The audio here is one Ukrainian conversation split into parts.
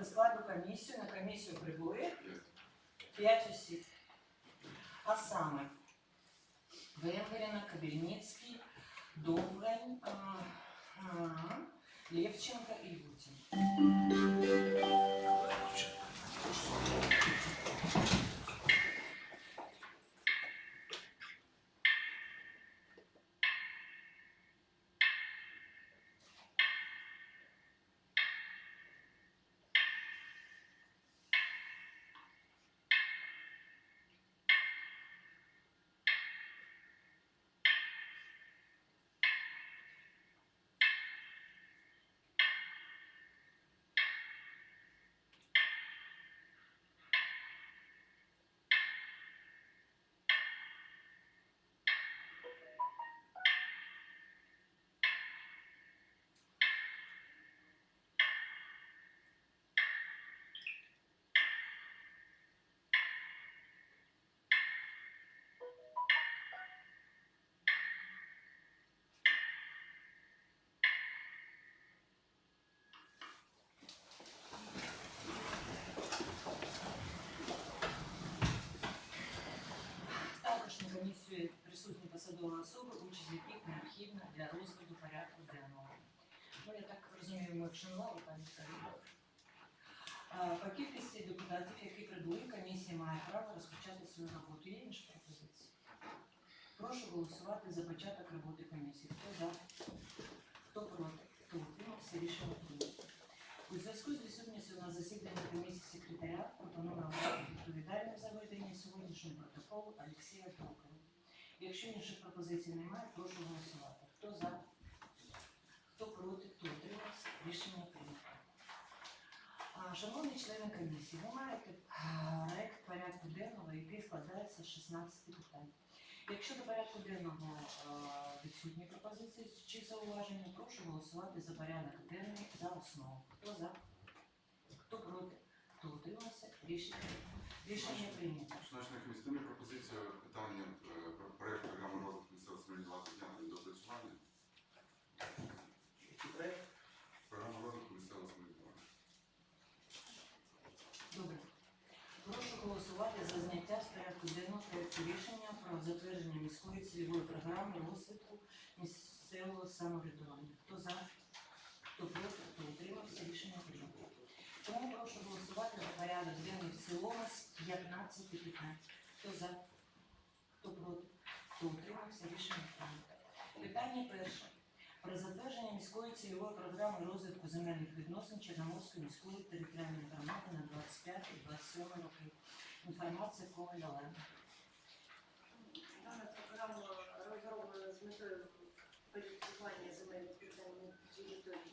до складу комісію. На комісію прибули 5 осіб. А саме Венгерина, Кабельницький, Довгань, а, а, Левченко і Лютін. Посадові особи, участь яких необхідна для розгляду порядку денного. Ну, я так розумію, ми вшанували пані. По кількості депутатів, які прибули, комісія має право розпочати свою роботу. Є інші пропозиції? Прошу голосувати за початок роботи комісії. Хто за? Хто проти? Хто утримався? Рішення прийнято. У зв'язку з відсутністю на засіданні комісії секретаря пропоную обрати відповідальним за ведення сьогоднішнього протоколу Олексія Трукова. Якщо інших пропозицій немає, прошу голосувати. Хто за? Хто проти? Хто утримався? Рішення прийнято. Шановні члени комісії, ви маєте проект порядку денного, який складається з 16 питань. Якщо до порядку денного відсутні пропозиції чи зауваження, прошу голосувати за порядок денний за основу. Хто за? Хто проти? Утримався? Рішення, рішення прийнято. Шановні комісійні пропозиція питання е, про проект програми розвитку місцевого самоврядування зняти до опрацювання. Який проект? Програма розвитку місцевого самоврядування. Добре. Прошу голосувати за зняття з порядку денного проекту рішення про затвердження міської цільової програми розвитку місцевого самоврядування. Хто за? Хто проти? Хто утримався? Рішення прийнято. Тому прошу голосувати за порядок денний в цілому з 15 питань. Хто за? Хто проти? Хто утримався? Рішення прийнято. Питання перше. Про затвердження міської цільової програми розвитку земельних відносин Чорноморської міської територіальної громади на 25-27 роки. Інформація Коваль Олена. Дана програма розроблена з метою порядкування земельних питань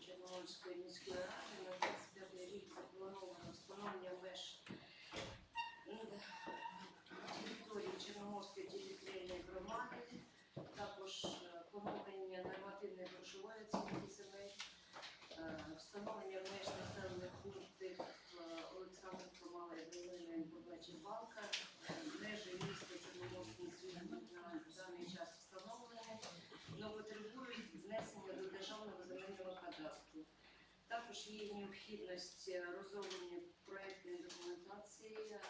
Чорноморської міської ради на 25 рік заплановано встановлення меж м, території Чорноморської територіальної громади, також е, поновлення нормативної грошової оцінки земель, е, встановлення меж населених пунктів е, Олександрівка, Мала Євелина і Побачі Балка, межі міста Чорноморської світлі на даний час встановлені, але потребують внесення до державного земельного кадастру. Також є необхідність е, розроблення проєктної документації е,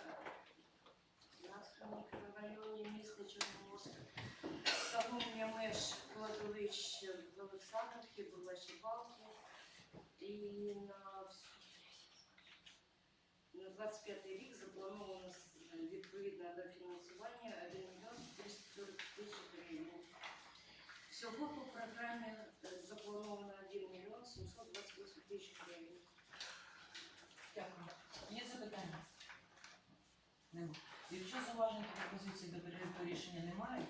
в нашому мікрорайоні міста Чорноморськ, встановлення меж кладовищ в Олександрівці, Бурлачі Балки і на, на 25 рік заплановано відповідно до фінансування 1 мільйон 340 тисяч гривень. Всього по програмі е, заплановано 1 мільйон 728 тисяч гривень. Дякую. Є запитання? Нема. Якщо зауважень та пропозицій до проекту рішення немає,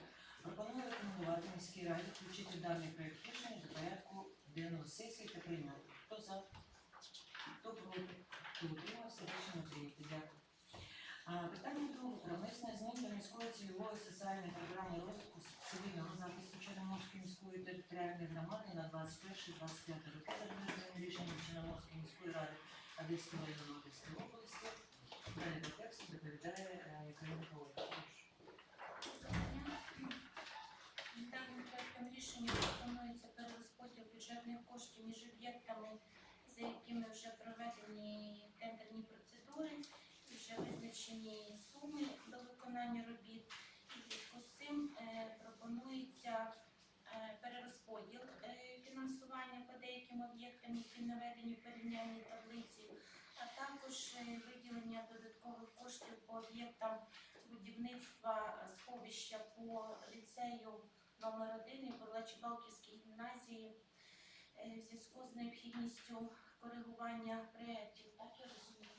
рекомендувати міській раді включити даний проект рішення до порядку денного сесії та прийняти. Хто за? Хто проти? Хто утримався? Рішення прийнято. Дякую. Питання друге про внесення змін до міської цільової соціальної програми розвитку цивільного захисту Чорноморської міської територіальної громади на 21-25 роки за визначеним рішенням Чорноморської міської ради Одеського району Одеської області. Далі до тексту доповідає е, Євгенія Миколаївна. Даним проектом рішення пропонується перерозподіл бюджетних коштів між об'єктами за якими вже проведені тендерні процедури, вже визначені суми до виконання робіт. І зв'язку з цим е, пропонується е, перерозподіл е, фінансування по деяким об'єктам, які наведені в порівняльній таблиці, а також виділення додаткових коштів по об'єктам будівництва сховища по ліцею номер 1 і Бурлачі-Балківській гімназії в зв'язку з необхідністю коригування проєктів, так я розумію,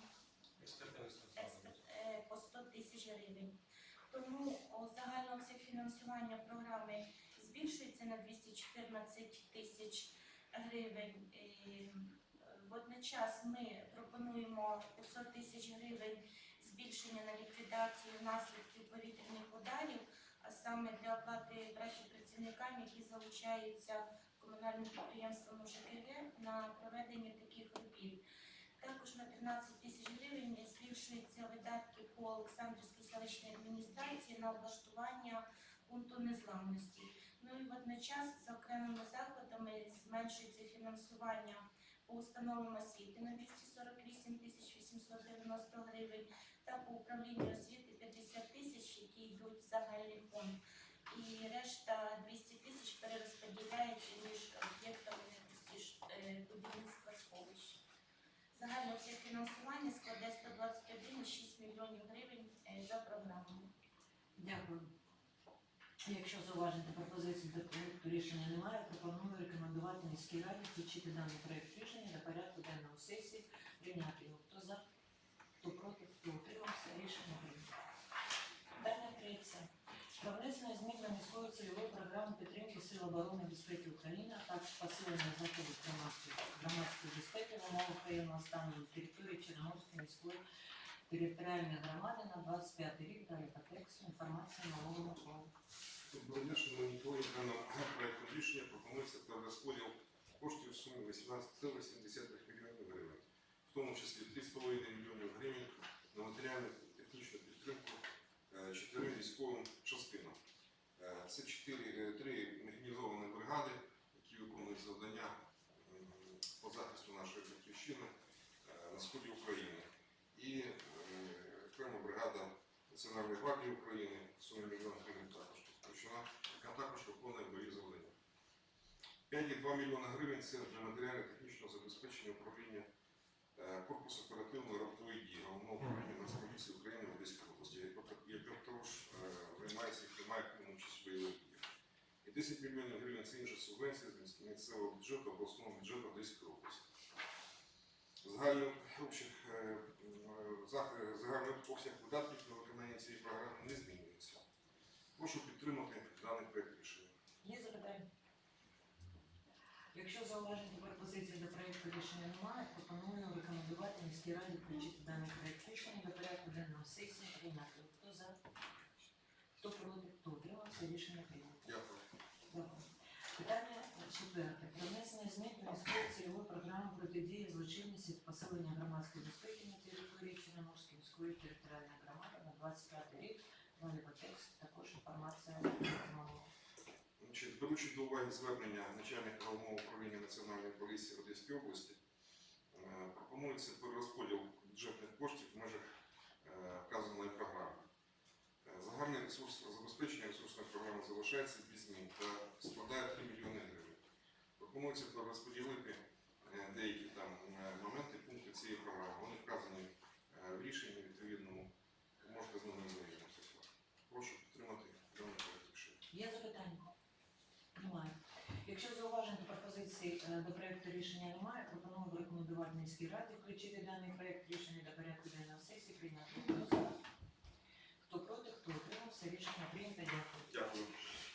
експерт, е, по 100 тисяч гривень. Тому о, загальний обсяг фінансування програми збільшується на 214 тисяч гривень. І, Водночас ми пропонуємо 500 тисяч гривень збільшення на ліквідацію наслідків повітряних ударів, а саме для оплати праці працівникам, які залучаються комунальним підприємством ЖКГ на проведення таких робіт. Також на 13 тисяч гривень збільшуються видатки по Олександрівській селищній адміністрації на облаштування пункту незламності. Ну і водночас за окремими заходами зменшується фінансування по установам освіти на 248 тисяч 890 гривень та по управлінню освіти 50 тисяч, які йдуть в загальний фонд. І решта 200 тисяч перерозподіляється між об'єктами е, будівництва сховищ. Загальне обсяг фінансування складе 121,6 мільйонів гривень е, за програмою. Дякую. Якщо зауважень та пропозицій до проекту рішення немає, пропоную рекомендувати міській раді включити даний проект рішення до порядку денного сесії, прийняти його. Хто за, хто проти, хто утримався, рішення прийнято. Питання третє. Про внесення змін до міської цільової програми Сил оборони безпеки України, а також посилення заходів громадської безпеки в умовах воєнного стану на території Чорноморської міської територіальної громади на 25 рік. Далі по тексту інформація нового Миколи. Доброго дня, шановні колеги, даним проектом рішення пропонується перерозподіл коштів в сумі 18,7 мільйонів гривень, в тому числі 3,5 мільйонів гривень на матеріальну технічну підтримку е, чотирьом військовим частинам. Е, Це чотири, е, три механізовані бригади, які виконують завдання м, по захисту нашої батьківщини е, на сході України. І е, окрема бригада Національної гвардії України, сумі мільйон гривень також включена, яка також виконує бойові завдання. 5,2 мільйона гривень це для матеріально-технічного забезпечення управління е, Корпусу оперативної раптової дії головного управління Нацполіції України в Одеській області, яке також е, займається і приймає активну участь бойових діях. І 10 мільйонів гривень це інша субвенція з міс- місцевого бюджету обласного бюджету Одеської області. Загальний обсяг, е, загальний обсяг видатків на виконання цієї програми не змінюється. Прошу підтримати даний проект рішення. Є запитання? Якщо зауважень та пропозицій до проекту рішення немає, пропоную рекомендувати міській раді включити даний проект рішення до порядку денного сесії прийняти. Хто за? Хто проти, хто утримався, рішення прийнято. Дякую. Дякую. Питання четверте. Про внесення змін до міської цільової програми протидії злочинності та посилення громадської безпеки на території Чорноморської міської територіальної громади на 25 рік. По тексту також інформація. Беручи до уваги звернення начальника головного управління Національної поліції в Одеській області, е, пропонується перерозподіл бюджетних коштів в межах е, вказаної програми. Загальний ресурс забезпечення ресурсної програми залишається змін та складає 3 мільйони гривень. Пропонується перерозподілити е, деякі там е, моменти, пункти цієї програми. Вони вказані е, в рішенні відповідному. Можете з ними ознайомитися. Прошу підтримати даний проект рішення. Є запитання? Немає. Якщо зауважень та пропозицій е, до проекту рішення немає, пропоную рекомендувати міській раді включити даний проект рішення до порядку денного сесії прийняти. Хто за? Хто проти, утримався, рішення прийнято. Дякую. Дякую.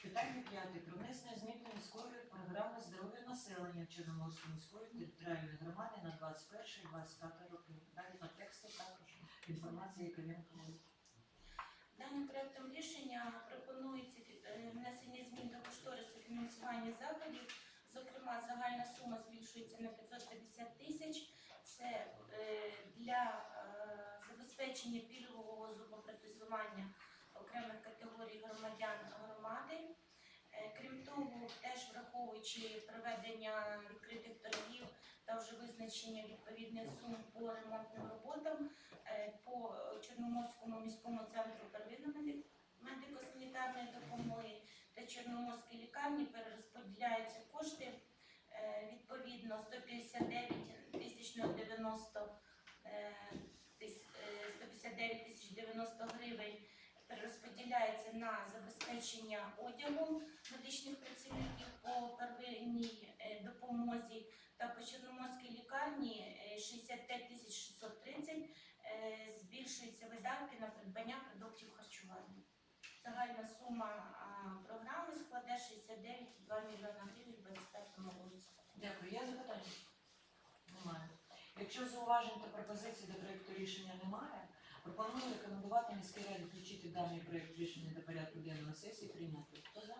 Питання п'яте. Про внесення змін до міської програми здоров'я населення Чорноморської міської територіальної громади на 21-25 роки. Далі по тексту також інформація, яка він Даним проектом рішення пропонується е, внесення змін до кошторису фінансування заходів. Зокрема, загальна сума збільшується на 550 тисяч. Це е, для е, забезпечення пільгового зубопротезування Теж враховуючи проведення відкритих торгів та вже визначення відповідних сум по ремонтним роботам е, по Чорноморському міському центру первинної медико-санітарної допомоги та Чорноморській лікарні перерозподіляються кошти е, відповідно 159 тисяч 090 е, тис- е, 159 тисяч 90 гривень перерозподіляється на забезпечення одягу медичних працівників по первинній е, допомозі та по Чорноморській лікарні е, 65 тисяч 630 е, збільшуються видатки на придбання продуктів харчування. Загальна сума програми складе 69,2 мільйона гривень у 2025 році. Дякую. Є запитання? Немає. Якщо зауважень та пропозицій до проекту рішення немає, пропоную рекомендувати міській раді включити даний проект рішення до порядку денного сесії прийняти. Хто за?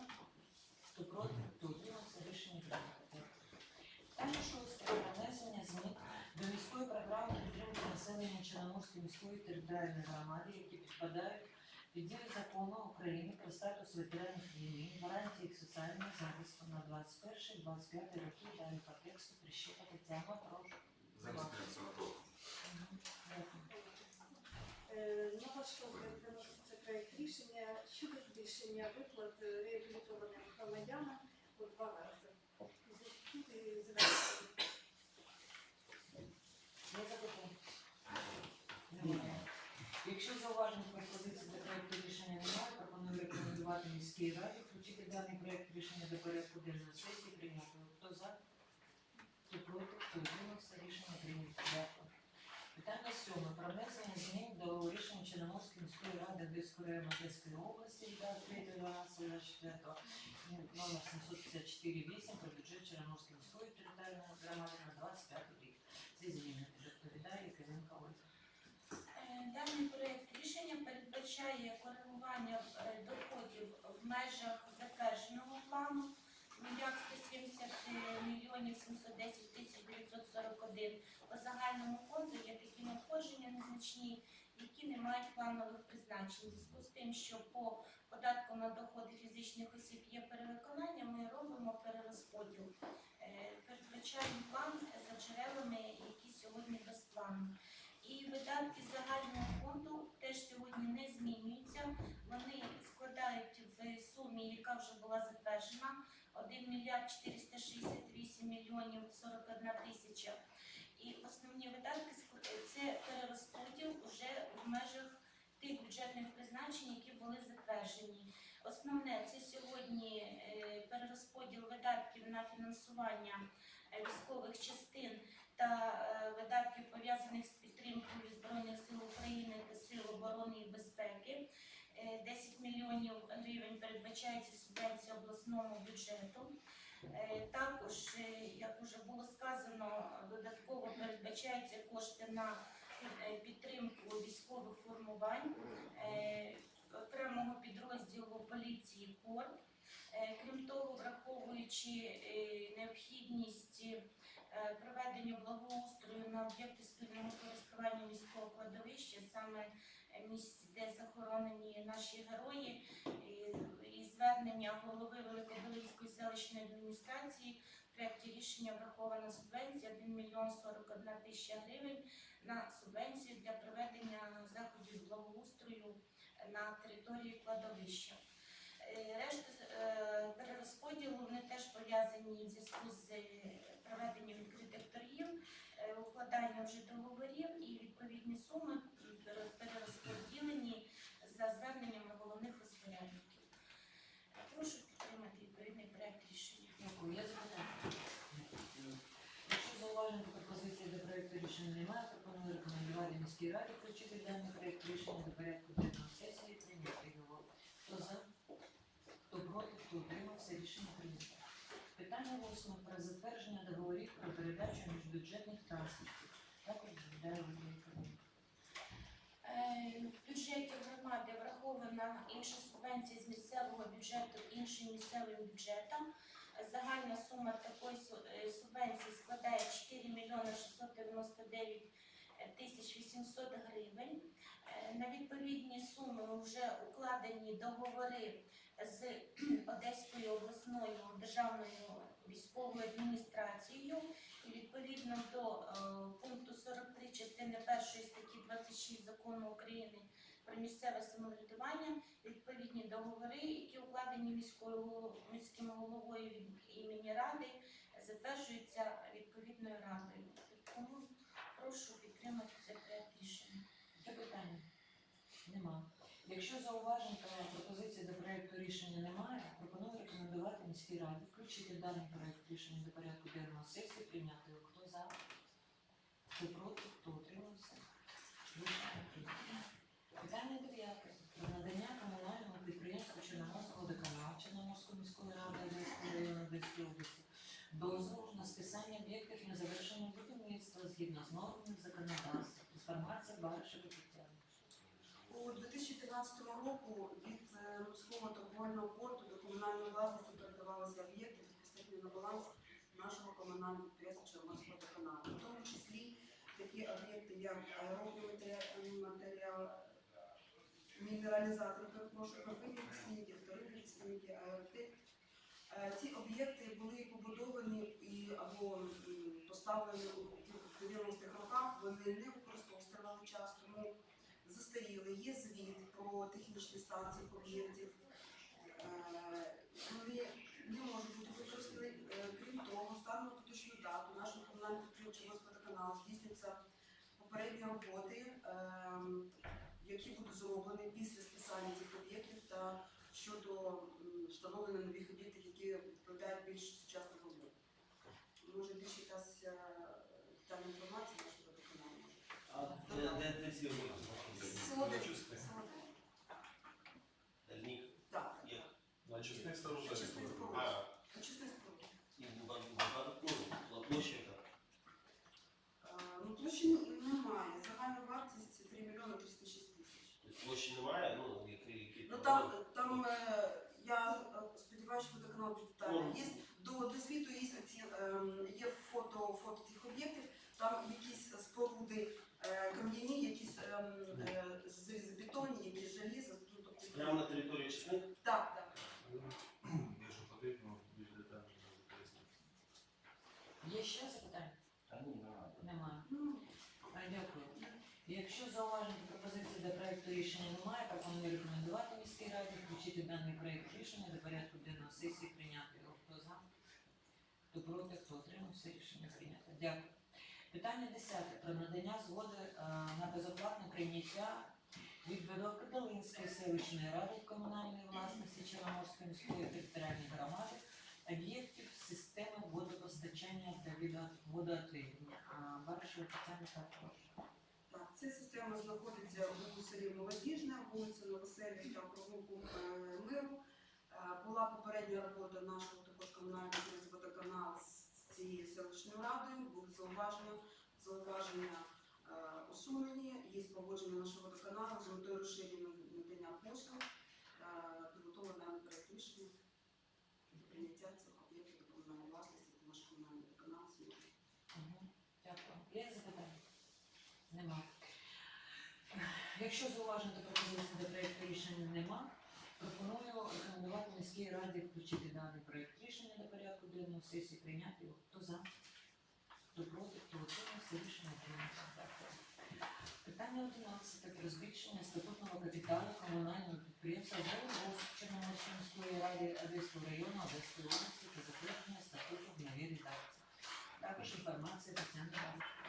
Хто проти? Хто утримався? Рішення прийнято. Питання шосте. Про внесення змін до міської програми підтримки населення Чорноморської міської територіальної громади, які підпадають під дію закону України про статус ветеранів війни, гарантії їх соціального захисту на 21-25 роки. Далі по тексту Прищепа Тетяна, прошу. Зараз. Дякую. Е, На ваш розгляд виноситься проект рішення щодо збільшення виплат е, реабілітованим громадянам у два рази. Є запитання? Якщо зауважень пропозицій до проекту рішення немає, пропоную рекомендувати міській раді включити даний проект рішення до порядку денного сесії 7 про внесення змін до рішення Черноморської міської ради Одеської Матецької області від 24 номер 754.8 про бюджет Чорноморської міської територіальної громади на 25 рік. Ці зміни відповідає Кривенка Ольга. Е, даний проєкт рішення передбачає коригування е, доходів в межах затвердженого плану як 170 е, мільйонів 710 тисяч 941 по загальному фонду є такі надходження незначні, які не мають планових призначень. У зв'язку з тим, що по податку на доходи фізичних осіб є перевиконання, ми робимо перерозподіл. Е, Передбачаємо план за джерелами, які сьогодні без плану. І видатки загального фонду теж сьогодні не змінюються. Вони складають в сумі, яка вже була затверджена, 1 мільярд 468 мільйонів 41 тисяча. І основні видатки ск- це перерозподіл вже в межах тих бюджетних призначень, які були затверджені. Основне це сьогодні е, перерозподіл видатків на фінансування е, військових частин та е, видатків пов'язаних з підтримкою Збройних сил України та Сил оборони і безпеки. Е, 10 мільйонів гривень передбачається субвенція обласному бюджету. Е, Також, е, як вже було сказано, передбачаються кошти на е, підтримку військових формувань е, окремого підрозділу поліції КОР. Е, Крім того, враховуючи необхідність проведення благоустрою на об'єкти спільного користування міського кладовища, саме місць, де захоронені наші герої, і- звернення голови Великобилицької селищної адміністрації проєкті рішення врахована субвенція 1 мільйон 41 тисяча гривень на субвенцію для проведення заходів з благоустрою на території кладовища. Е, Решта е, перерозподілу вони теж пов'язані в зв'язку з е, проведенням відкритих торгів, е, укладання вже договорів і відповідні суми м, пере- перерозподілені за зверненнями головних розпорядників. Прошу підтримати відповідний проект рішення. Дякую. Є запитання? Якщо зауважень та проекту рішення немає, пропоную рекомендувати міській раді включити даний проект рішення до порядку денного сесії прийняти його. Хто за? Хто проти? Хто утримався? Рішення прийнято. Питання восьме про затвердження договорів про передачу міжбюджетних транспортів. Також відповідає В бюджеті громади врахована інша субвенція з місцевого бюджету іншим місцевим бюджетам. Загальна сума такої е, субвенції складає 4 мільйони 699 тисяч 800 гривень. Е, На відповідні суми вже укладені договори з Одеською обласною державною військовою адміністрацією І відповідно до е, пункту 43 частини 1 статті 26 закону України про місцеве самоврядування відповідні договори, які укладені міською міським головою від імені ради, затверджуються відповідною радою. Тому прошу підтримати цей проект рішення. Є питання? Нема. Якщо зауважень та пропозицій до проекту рішення немає, пропоную рекомендувати міській раді включити даний проект рішення до порядку денного сесії, прийняти його. Хто за? Хто проти? Хто утримався? Рішення Питання. Про надання комунальному підприємству Чорноморського водоканалу Чорноморської міської ради Одеського району Одеської області дозволу на списання об'єктів незавершеного будівництва згідно з нормами законодавства. Інформація Бариша Тетяна. У 2015 року від е, морського торговельного порту до комунальної власності передавалися об'єкти безпосередньо на баланс нашого комунального підприємства Чорноморського водоканалу. В тому числі такі об'єкти, як аеробний матеріал мінералізатор, перепрошую, первинні кисники, вторинні. Е, Ці об'єкти були побудовані і або поставлені у 90-х роках, вони не використовувалися тривалий час, тому застаріли. Є звіт про технічний стан цих об'єктів. Вони не можуть бути використані. Е, Крім того, станом поточну дату нашим комунальним підприємством водоканалу здійснюються попередні роботи, ем, які будуть зроблені після списання цих об'єктів та щодо встановлення нових об'єктів, які відповідають більш сучасних вимог. Може більше якась е, детальна інформація водоканалу може. А де, ці об'єкти? Солоди. Дальніх Так. На чесних сторожах. Очисних споруд. А, Очисних споруд. і багато, ну, площа яка. Е, Ну, площі немає. Загальна вартість 3 мільйони 306 тисяч. Тобто площі немає, ну, який, який Ну там, там е, я е, сподіваюся, що водоканал більш детально. Є до, до світу є, оці, е, є фото, фото цих об'єктів, там якісь споруди е, кам'яні, якісь е, е, залізобетонні, якісь желізо. Ну, тобто, Прямо на території чесних? так, так. Якщо потрібно, більш детально пояснити. Є ще запитання? А ні, немає. Немає. Ну, А, Дякую. Якщо зауважень та пропозицій до проекту рішення немає, пропоную рекомендувати міській раді включити даний проект рішення до порядку денного сесії, прийняти його. Хто за? Хто проти, хто утримався, рішення прийнято. Дякую. Питання десяте. Про надання згоди е, на безоплатне прийняття від Великодолинської селищної ради комунальної власності Чорноморської міської територіальної громади об'єктів системи водопостачання та водоотведення. Баришева Тетяна також. Ця система знаходиться у селі Молодіжне, вулиця Новоселі та провулку е, Миру. Е, Була попередня робота нашого також комунального підприємства водоканал з цією селищною радою. Були зауваження, зауваження е, усунені. Є погодження нашого водоканалу з метою розширення надання послуг. Підготовлено даний проект до прийняття цих об'єктів до комунальної власності, наш комунальний водоканал змінює. Дякую. Є запитання? Нема. Якщо зауважень та пропозицій до проекту рішення нема, пропоную рекомендувати міській раді включити даний проект рішення до порядку денного сесії, прийняти його. Хто за? Хто проти, хто утримався, рішення прийнято. Питання 11. Про збільшення статутного капіталу комунального підприємства «Зеленбуд» Чорноморської міської ради Одеського району Одеської області та затвердження статуту в новій редакції. Також інформація Тетяни Бариш.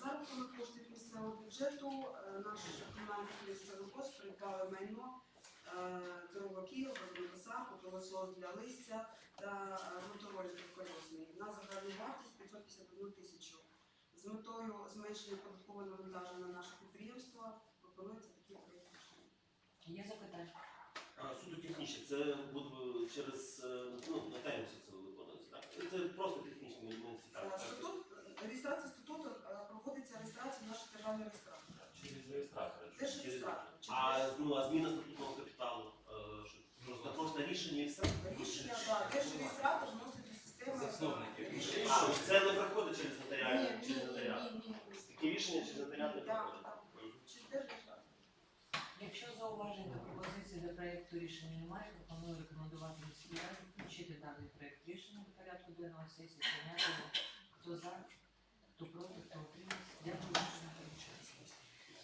За рахунок коштів місцевого бюджету е, наш комунальний місцевий пост придбали майно е, дроваків, водоносарку, пилосос для листя та е, мотороліків колесний на загальну вартість 551 тисячу. З метою зменшення податкового навантаження на наше підприємство пропонується такі проєкт. Є запитання? Суто технічне, це буде через, е, ну, нотаріуси це виконується, так? Це просто технічні муніципальні. Статут, реєстрація державних реєстраторів. Через реєстратора. Держреєстратор. А, ну, а зміна статутного капіталу, е, що просто, просто рішення і все? Рішення, так, держреєстратор вносить до системи. Засновники. рішення. А, це не проходить через Ні, через ні, нотаріат. ні, ні, ні. Такі рішення через нотаріат не Так, проходять. так. Через держреєстратор. Якщо зауважень та пропозицій до проекту рішення немає, пропоную рекомендувати міській раді включити даний проект рішення до порядку денного сесії, прийняти його. Хто за? Хто проти? Хто утримався? Дякую.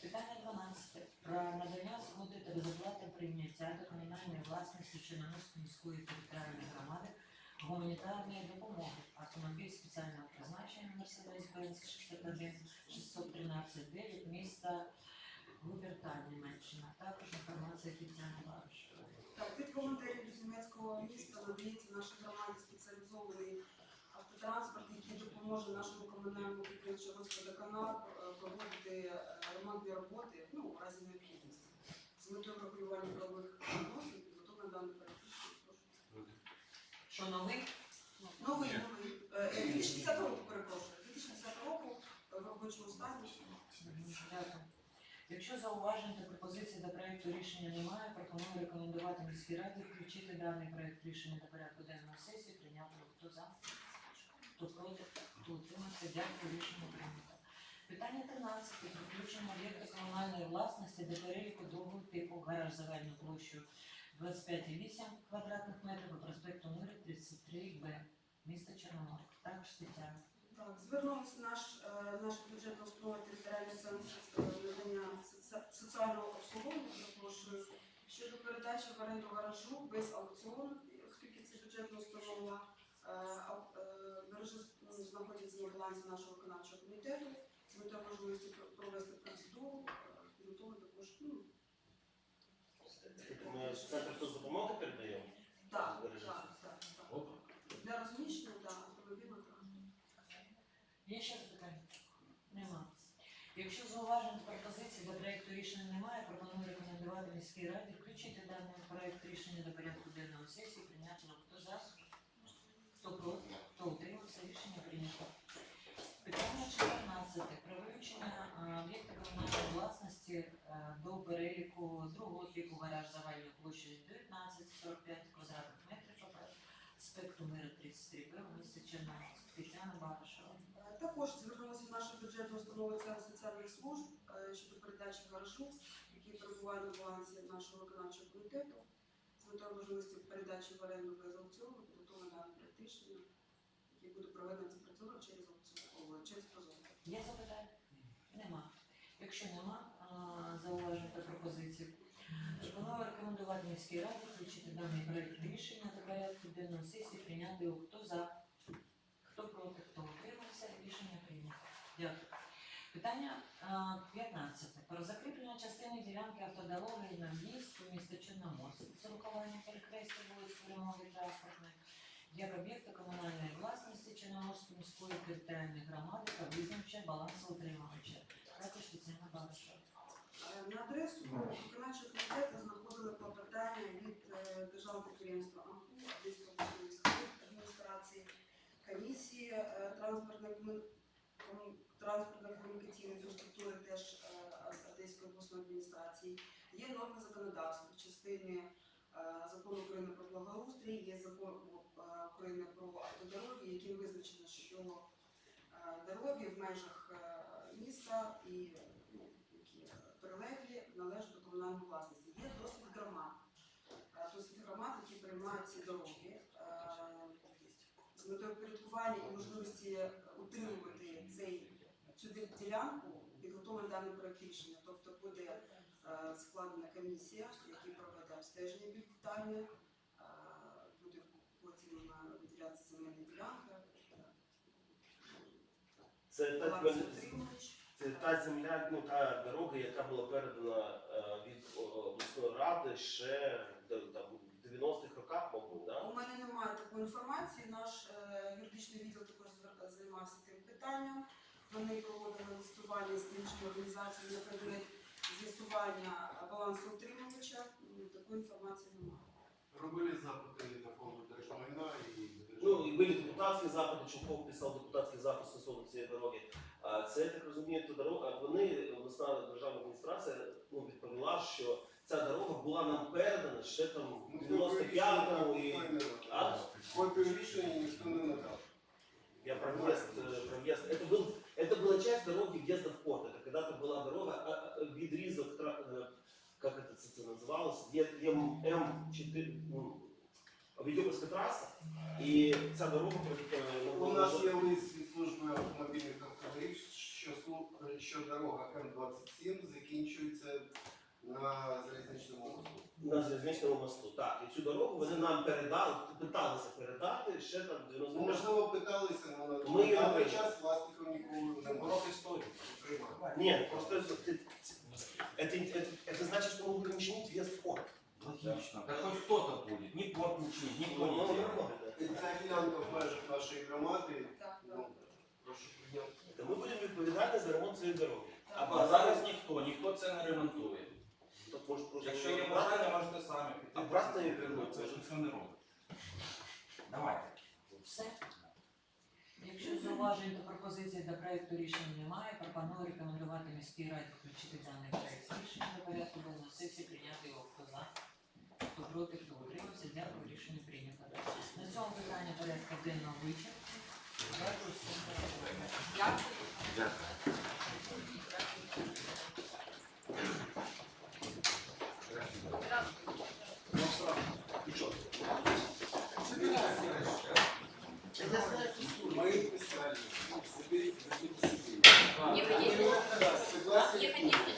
Питання 12. Про надання згоди та безоплатне прийняття до комунальної власності Чорноморської міської територіальної громади гуманітарної допомоги. Автомобіль спеціального призначення Mercedes-Benz 61 613 9 від міста Губерталь, Німеччина. Також інформація Тетяни Баришевої. Так, від волонтерів німецького міста надається нашій громаді спеціалізований автотранспорт, який допоможе нашому комунальному підприємству «Господоканал» е, проводити е, ремонтні роботи ну, в разі необхідності. З метою врегулювання правових відносин підготовлено дане передбачення. Що новий? Новий, новий. Е, е, 2010 року, перепрошую. 2010 року в робочому стані. Дякую. Якщо зауважень та пропозицій до проекту рішення немає, пропоную рекомендувати міській раді включити даний проект рішення до порядку денного сесії, прийняти його. хто за, хто проти, хто утримався. Дякую, рішення прийнято. Питання 13. Про включення об'єкта комунальної власності до переліку другого типу гараж загальною площею 25,8 квадратних метрів по проспекту Миру 33Б, місто Чорноморськ. Також Тетяна. Так, звернувся наш, е, наша бюджетна установа територіальний центр надання соці- соціального обслуговування, запрошую, щодо передачі в оренду гаражу без аукціону, оскільки це бюджетна установа, е, е, знаходяться на балансі нашого виконавчого комітету, з метою можливості провести процедуру, е, підготовити також, ну, Ми ж центр соцдопомоги передаємо. так, так, так, так. Опа. Для розміщення, так, автомобільного транспорту. Є ще запитання? Нема. Якщо зауважень пропозицій до проекту рішення немає, пропоную рекомендувати міській раді включити даний проект рішення до порядку денного сесії, прийняти його. Хто за? Хто проти? Хто утримався? Рішення прийнято. Питання 14. Про вилучення об'єкта комунальної власності е, до переліку другого типу гараж загальною площею 1945 квадратних метрів по проспекту Мира 33 Б в місті Черноморськ. Тетяна Баришева. Е, Також звернулася наша бюджетна установа Центр соціальних служб е, щодо передачі гаражу, який перебуває на балансі нашого виконавчого комітету. З метою можливості передачі в оренду без аукціону підготовлено проект рішення, який буде проведена ця процедура через аукціон, о, через прозоро. Є запитання? Нема. Якщо нема зауважень та пропозицій, пропоную рекомендувати міській раді включити даний проект рішення до порядку денного сесії, прийняти його. Хто за? Хто проти? Хто утримався? Рішення прийнято. Дякую. Питання 15. Про закріплення частини ділянки автодороги на в'їзд у місто Чорноморськ з урахуванням перехрестя вулиць Перемоги транспортної як об'єкта комунальної власності Чорноморської міської територіальної громади та визначення балансоутримувача. Також Тетяна Баришева. Е, На адресу виконавчого комітету знаходили клопотання від е, державного підприємства адміністрації, комісії е, транспортно-комунікаційної інфраструктури теж Одеської обласної адміністрації. Є норми законодавства в частині закону України про благоустрій, є закон е, про автодороги, яким визначено, що е, дороги в межах е, міста і ну, прилеглі належать до комунальної власності. Є досвід громад. Е, Досвід громад, які приймають ці дороги. З метою впорядкування і можливості утримувати цей, цю ділянку підготовлений даний проект рішення. Тобто буде складена комісія, яка проведе обстеження е, буде потім Це та, це та земля, ну та дорога, яка була передана е, від о, обласної ради ще до- там, в 90-х роках, мабуть, да? У мене немає такої інформації. Наш е, юридичний відділ також звер- займався тим питанням. Вони проводили листування з іншими організаціями на предмет з'ясування балансоутримувача. М, Такої інформації немає. Робили запити на фонду держмайна і Ну, і були депутатські запити, Чулков писав депутатський запит стосовно цієї дороги. А це, я так розумію, та дорога, вони, обласна державна адміністрація, ну, відповіла, що ця дорога була нам передана ще там в 95-му і... А? Копию рішення ніхто не надав. Я про въезд, э, про въезд. Это, был, это была часть дороги въезда в порт. Это когда-то была дорога, а, а, відрізок, тра- э, как это, це называлось, Е- М- М4, ну, Авдіївська траса, і ця дорога е, ну, у нас є лист від служби автомобільних автодоріг, що, слу- що дорога М27 закінчується на залізничному мосту. На залізничному мосту. Так, і цю дорогу вони нам передали, питалися передати ще там в Ну, 90 можливо, питалися, але Ми її на даний не час власників ніколи не було. Приймали. Ні, просто это, это, это, это значит, что мы будем чинить весь порт. Логично. Так хоть кто-то будет. Ни порт не чинит, никто Ну, не ну, сделает. нормально. І Ця ділянка в межах нашої громади. Так, Ну, прошу прийняти. Та Ми будемо відповідати за ремонт цієї дороги. А зараз ніхто, ніхто це не ремонтує. То може просто Якщо є бажання, можете самі піти. А брати її ремонт, це ж ніхто не робить. Давайте. Все. Якщо зауважень та пропозицій до проекту рішення немає, пропоную рекомендувати міській раді включити даний проект рішення до порядку денного сесії, прийняти його хто за, проти, хто утримався. Дякую, рішення прийнято. На цьому питання порядку денного вичерпано. Дякую всім за роботу. Дякую. Ми писали. Соберіть, зробіть собі. Не ходіть. Да, согласен. Не ходіть. Пішовики,